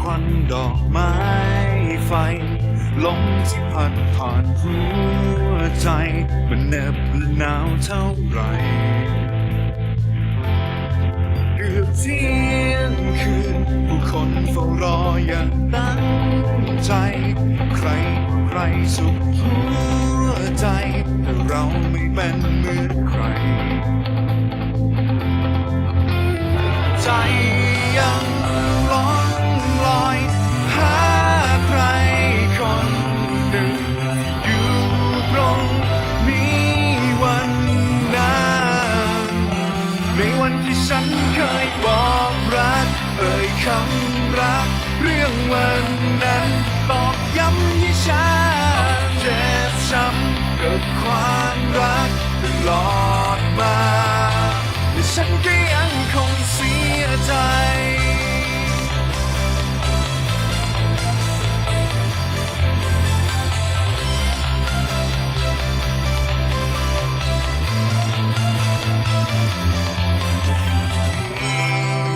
ควันดอกไม้ไฟลมที่พัดผ่านหัวใจ มันเหน็บและหนาวเท่าไรเกือบเที่ยงคืนผู้คนเฝ้ารออย่างตั้งใจ ใครใครสุขหัวใจแต่เราไม่เป็นเหมือน กับความรักตลอดมาแต่ฉันก็ยังคงเสียใจ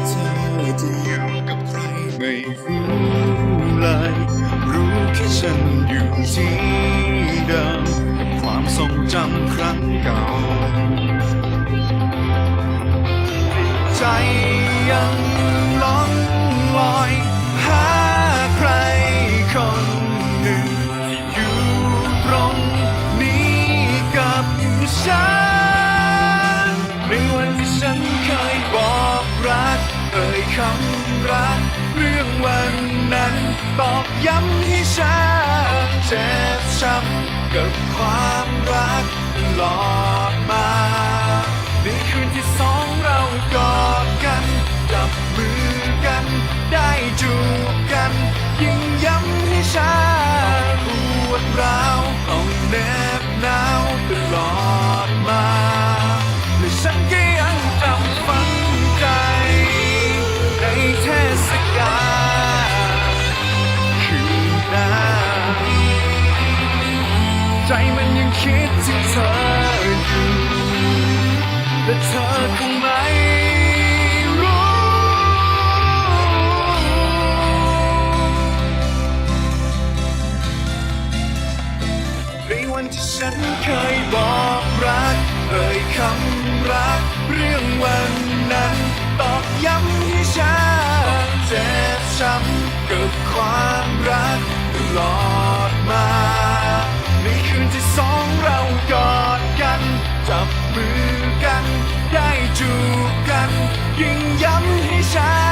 เธอจะอยู่กับใครไม่รู้เลยรู้แค่ฉันอยู่ที่เดิม ทรงจำครั้งเก่า ใจยังล่องลอยหาใครคนหนึ่ง อยู่ตรงนี้กับฉันในวันที่ฉันเคยบอกรักเอ่ยคำ ตอกย้ำให้ฉันเจ็บช้ำกับความรักหลอดมาในคืนที่สอง ใจมันยังคิดถึงเธออยู่และเธอคงไม่รู้ ในวันที่ฉันเคยบอกรักเอ่ยคำรัก เรื่องวันนั้นตอกย้ำให้ฉันเจ็บช้ำกับความรักตลอด ยิ่งย้ำให้ฉัน